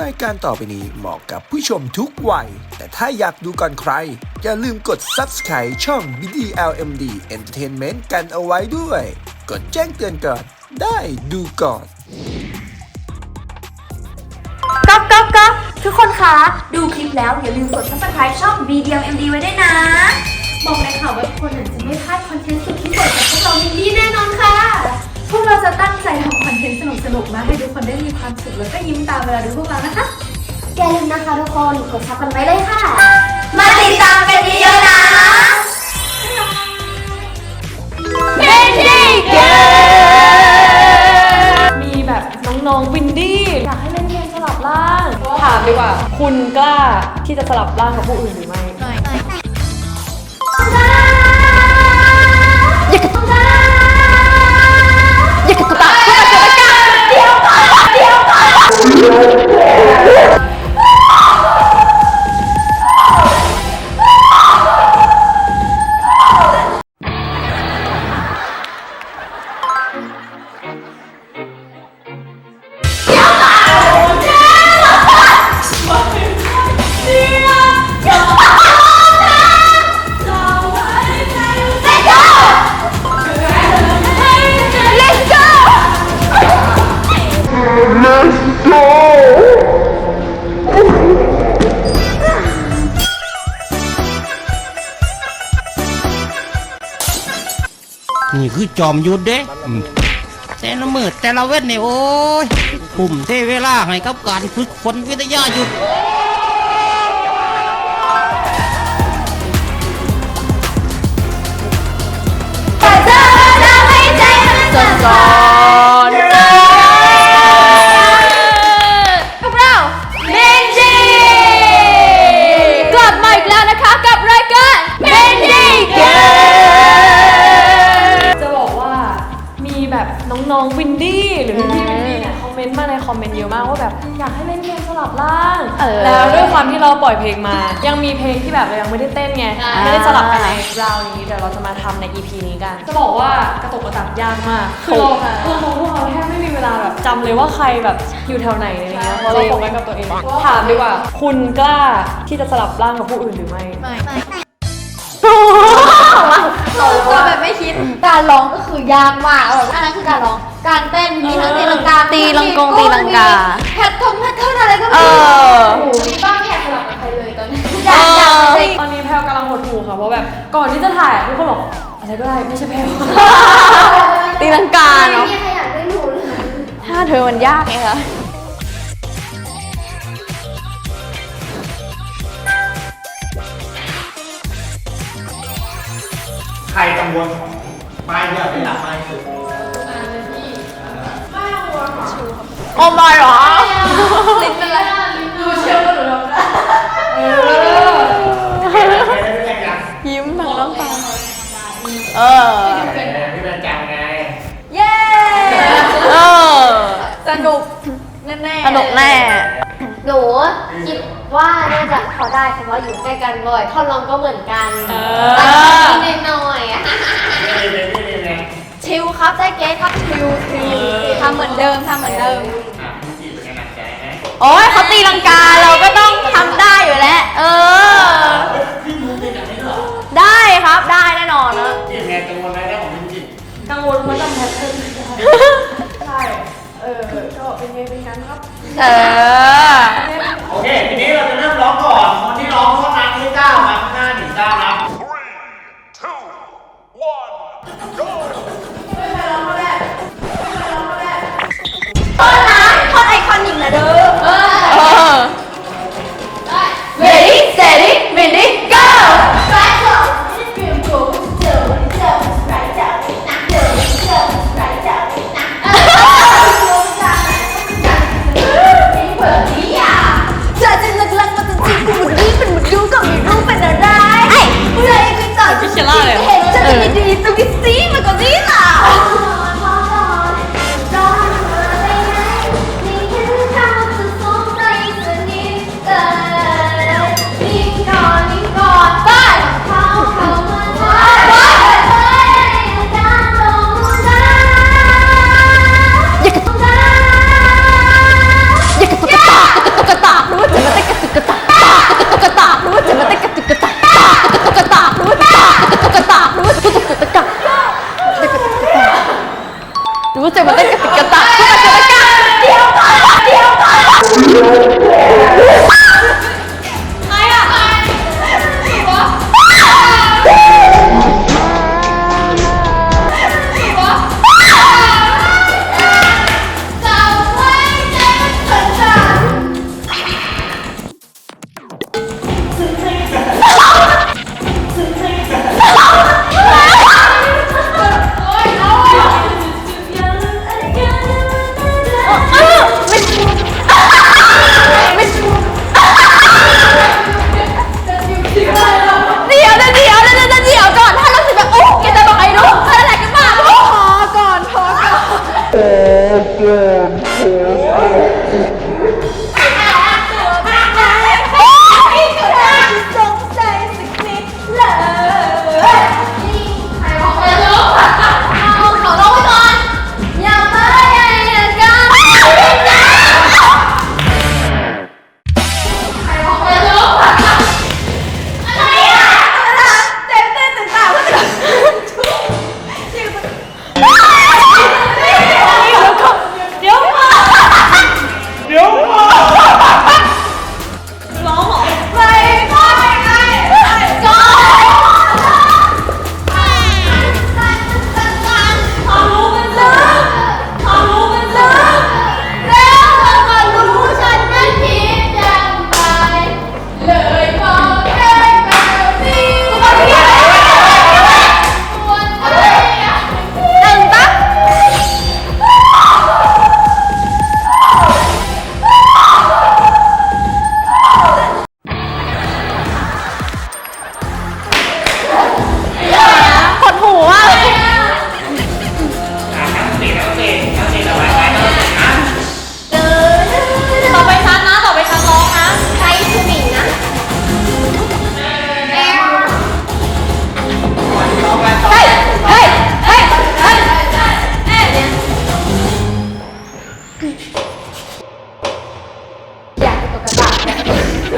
รายการต่อไปนี้เหมาะกับผู้ชมทุกวัย แต่ถ้าอยากดูก่อนใคร อย่าลืมกด subscribe ช่อง BDLMD Entertainment กันเอาไว้ด้วย กดแจ้งเตือนก่อนได้ดูก่อน ก๊อกก๊อกก๊อกทุกคนคะ ดูคลิปแล้วอย่าลืมกด subscribe ช่อง BDMMD ไว้ด้วยนะ บอกเลยค่ะว่าทุกคนอาจจะไม่พลาดคอนเทนต์สุดที่สดจากพวกเราในนี้แน่นอนค่ะ พวกเราจะตั้งใจทำคอนเทนต์สนุกๆ มาให้ทุกคนได้มีความสุขแล้วก็ยิ้มตามเวลาดูพวกเรานะคะ อย่าลืมนะคะทุกคนกดซับกันไว้เลยค่ะ มาติดตามกันเยอะๆนะเฮ้เฮ้เย้มีแบบน้องๆวินดี้อยากให้เล่นเกมสลับร่าง ถามดีกว่า คุณกล้าที่จะสลับร่างกับผู้อื่น จอมยุทธเด้อืมแต่ละมือแต่ละเวทเนี่ยโอ้ยปุ่มเทเวลาให้กับการฝึกฝนวิทยาหยุด ร่างแล้วด้วยความที่เราปล่อยเพลงมา ยังมีเพลงที่แบบเรายังไม่ได้เต้นไงไม่ได้สลับกันในราวนี้เดี๋ยวเราจะมาทำใน EP นี้กัน จะบอกว่ากระตกกระตักยากมากคือเราเรามองพวกเราแทบไม่มีเวลาแบบจำเลยว่าใครแบบอยู่แถวไหนอะไรเงี้ยเพราะเราโฟกัสกับตัวเองถามดีกว่า คุณกล้าที่จะสลับร่างกับผู้อื่นหรือไม่ตัวแบบไม่ คิด การร้องก็คือยากมากแบบอันนั้นคือการร้อง การเต้นมีทั้งตีลังกาตีลังกงตีลังกาแพททงแพทเทิร์นอะไรก็เอมีอโอ้โหมีบ้างอยากสลับกับใครเลยตอนนี้อยากอยากเด็กตอนนี้แพลวกำลังหดหูค่ะเพราะแบบก่อนที่จะถ่ายอะทุกคนบอกอะไรก็ได้ไม่ใช่แพลวตีลังกาเนาะไม่มีใครอยากได้หนูเลย ถ้าเธอมันยากไงคะ ใครกังวลของป้ายที่เราได้รับมากที่สุดโอ้ไมาเหรอลิ้นเป็นไรดูเชื่อว่าหนูทำได้ใครได้ไม่แข่งกันยิ้มทางน้องตาเออพี่เป็นจังไง เย้เออสนุกแน่สนุกแน่หนูคิด ว่าน่าจะพอได้เพราะว่าอยู่ใกล้กันบ่อยท่อนร้องก็เหมือนกันอ แต่นิดหน่อยอะพี่เป็นพี่เป็นไงชิลครับได้เกสครับชิลชิลทำเหมือนเดิมทำเหมือนเดิมอะพี่จีเป็นไงหนักใจไหมโอ้ยเขาตีลังกาเราก็ต้องทำได้อยู่แล้ว เออพี่มูเป็นแบบนี้เหรอได้ครับได้แน่นอนนะพี่เป็นไงกังวลไหมได้ของพี่จีกังวลว่าจำแพทเทิร์นไม่ได้ใช่ เออ ก็เป็นไงเป็นกันครับ เออ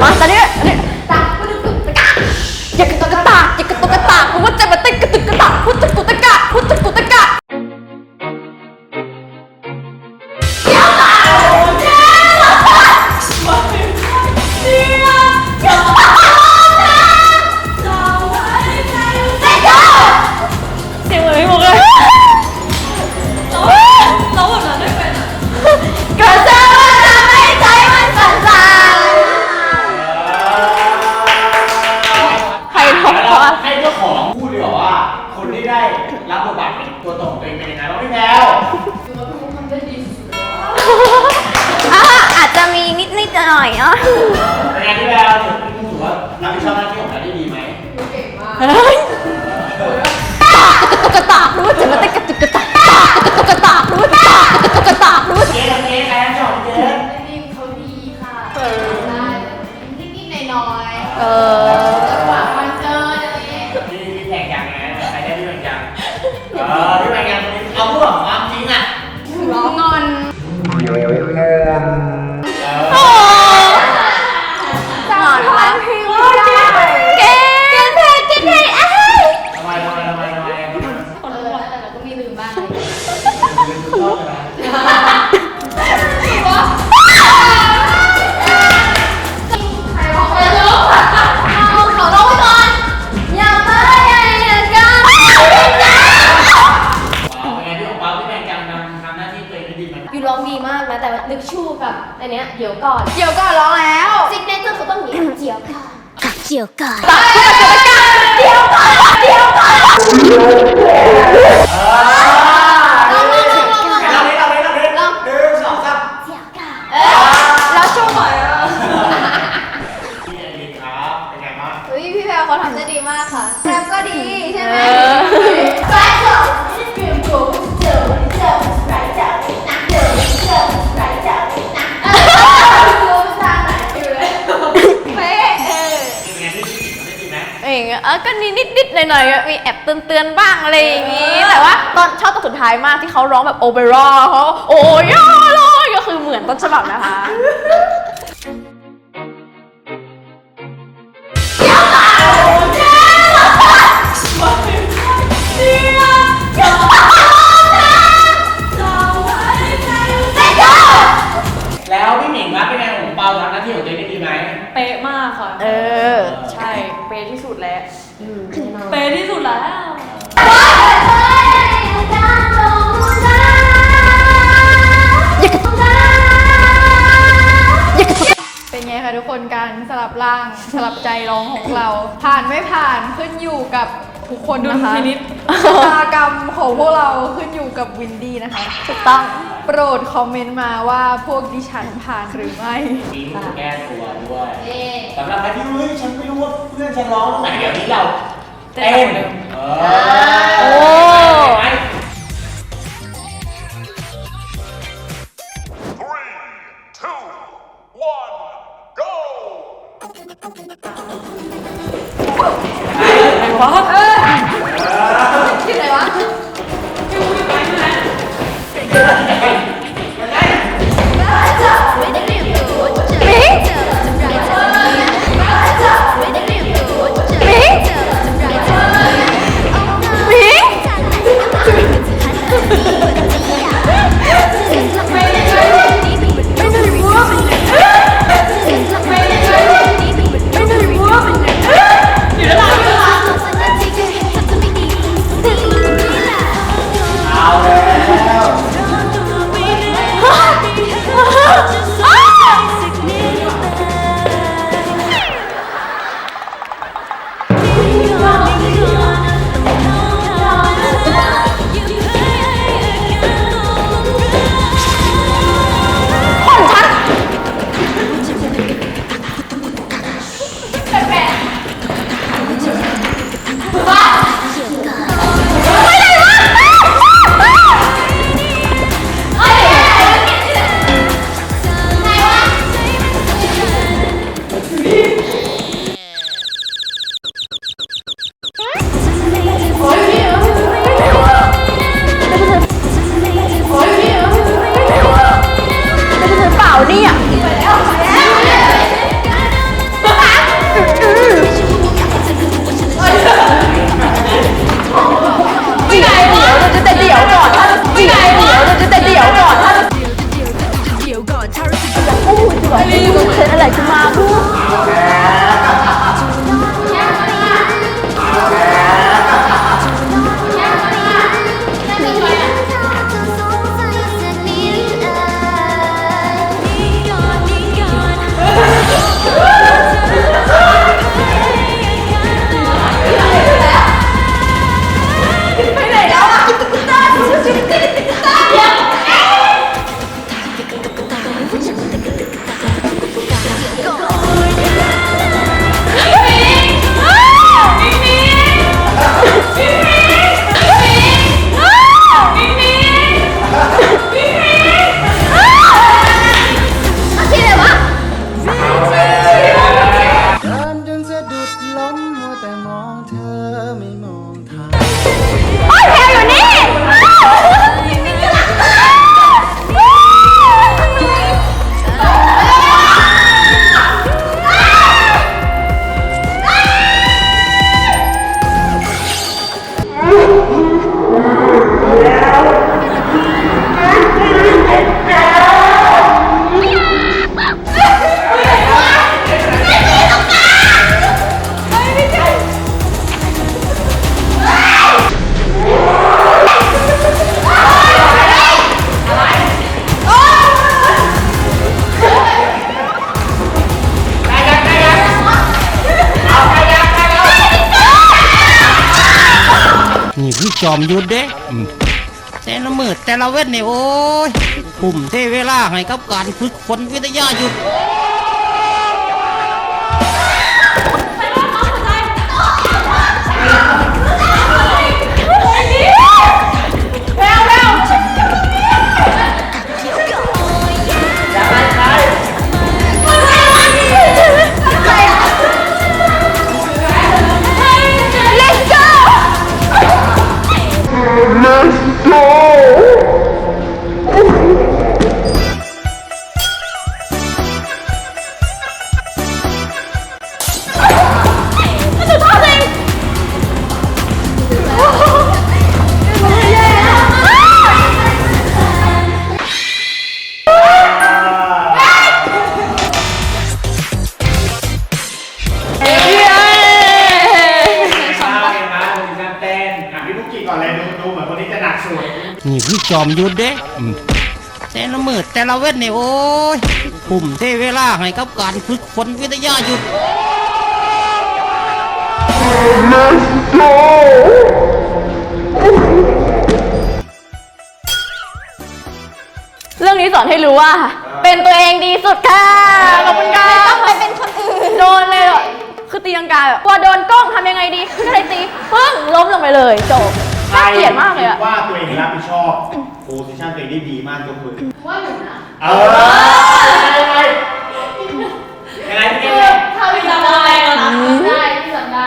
มาตอนนี้ตาอย่ากระตุกกตากอย่ากระตุกกตากเพราะว่าจะ รับบทบาทเป็นตัวตนงตัวเองเป็นยังไงบ้างพี่แพรอาลวอาจจะมีนิดนิดหน่อยเนาะเป็นไงพี่แพรวพี่มุกถือว่ารับผิดชอบหน้าที่ของเราได้ดีไหม เก่งมาก เฮ้ตากะตะรู้จักตะ สุดท้ายมากที่เขาร้องแบบโอเปร่าเขาโอ้ยอร่อยก็คือเหมือนต้นฉบับนะคะ ใจร้องของเรา ผ่านไม่ผ่านขึ้นอยู่กับทุกคนนะคะดุลพินิจ ชะตากรรมของพวกเราขึ้นอยู่กับวินดี้นะคะ ถูกต้อง โปรดคอมเมนต์มาว่าพวกดิฉันผ่านหรือไม่ มีหนูแก้ตัวด้วยสำหรับใครที่เฮ้ฉันไม่รู้ว่าเพื่อนฉันร้องตรงไหนเดี๋ยวนี้เราเต้นโอ้ วะเอา หยุดเด้อืมแต่ละมือแต่ละเวทเนี่ยโอ้ย ปุ่มเทเวลาให้กับการฝึกฝนวิทยาหยุด อจอมยุทธเด้อืมแต่ละมือแต่ละเวทเนี่ยโอ้ยปุ่มเทเวลาให้กับการฝึกฝนวิทยาหยุดสอนให้รู้ว่า เป็นตัวเองดีสุดค่ะขอบคุณค่ะไม่ต้องไปเป็นคนอื่นโดนเลยอะคือตีลังกาแบบกลัวโดนกล้องทำยังไงดีขึ้นอะไรตีปึ้งล้มลงไปเลยจบน่าเกลียดมากเลยอะว่าตัวเองรับผิดชอบโพสิชันตัวเองได้ดีมากยกมือว่าหนูนะเออยังไงยังไงพี่เกมถ้าพี่จำได้ก็นะได้พี่จำได้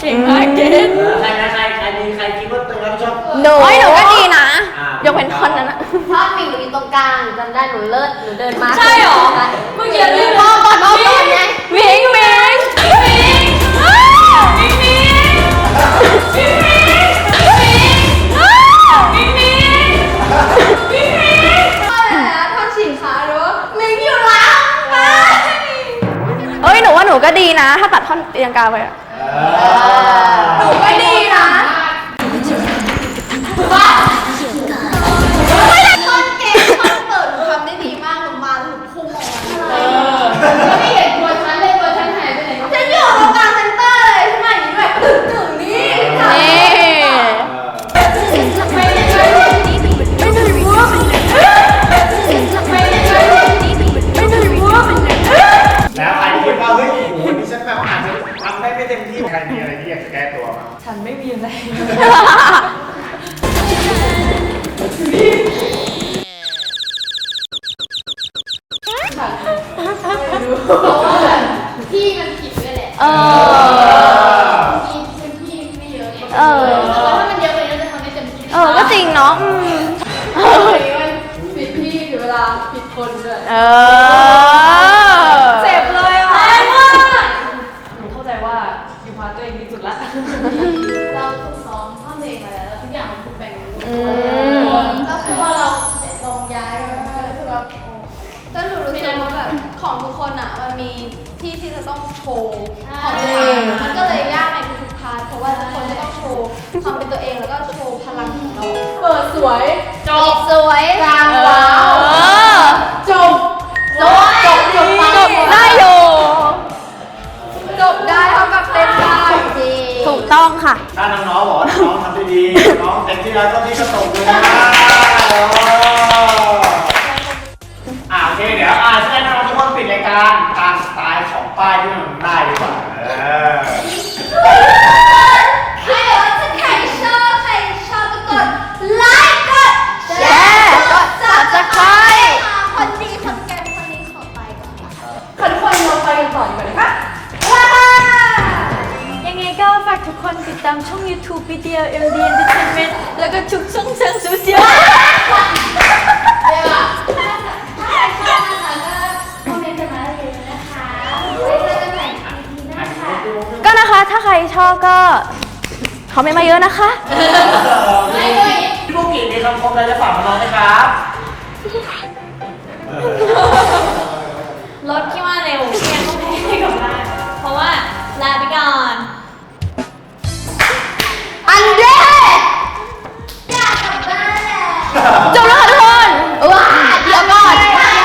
เก่งมากเกณฑ์ใครนะใครใครมีใครคิดว่าตัวเองรับผิดชอบหนูเฮ้ยหนูก็ดีนะอะยกเว้นท่อนนั้นอะทอดปิ่งอยู่ตรงกลางจำได้หนูเลิศหนูเดินมาใช่เหรอ ก็ดีนะ ถ้าตัดท่อนตีลังกาไปอะ หนูก็ นด้วย เออ ต้นได้จริงถูกต้องค่ะ ถ้าน้องๆบอกว่าน้องทำได้ดีน้องเต็มที่แล้วก็พี่ก็ตกเลยนะอ่าโอเคเดี๋ยวอ่าช่วยน้องๆทุกคนปิดรายการตามสไตล์ของป้ายที่มันได้ดีกว่าเออามช่อง YouTube พีดียเอ็มดีเอ็นเตอร์เทนเมนต์แล้วก็ทุกช่องทางโซเชียลก็นะคะถ้าใครชอบก็เขาไม่มาเยอะนะคะ พี่บุกิในคำคมไราจะฝากมาน้องนะครับ จบแล้วค่ะทุกคนว้าเดี๋ยวก่อนจังเลย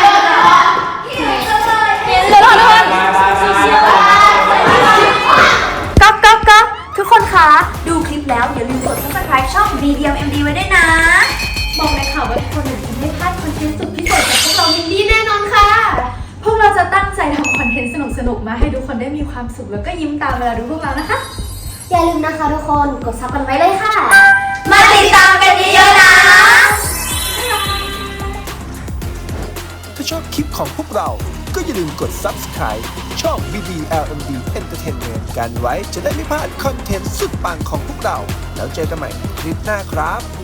เดี๋ยวก่อนทุกคนก๊อกก๊อกก๊อกทุกคนคะดูคลิปแล้วอย่าลืมกด subscribe ช่อง BDMMD ไว้ด้วยนะ บอกเลยค่ะว่าทุกคนจะไม่พลาดคอนเทนต์สุดพิเศษจากพวกเรายินดีแน่นอนค่ะ พวกเราจะตั้งใจทำคอนเทนต์สนุกๆมาให้ทุกคนได้มีความสุขแล้วก็ยิ้มตามเวลาดูพวกเรานะคะ อย่าลืมนะคะทุกคน กดซับกันไว้เลยค่ะ มาติดตามกันเยอะๆนะ ของพวกเรา ก็อย่าลืมกด subscribe ช่อง BDLMD Entertainment กันไว้จะได้ไม่พลาดคอนเทนต์สุดปังของพวกเรา แล้วเจอกันใหม่คลิปหน้าครับ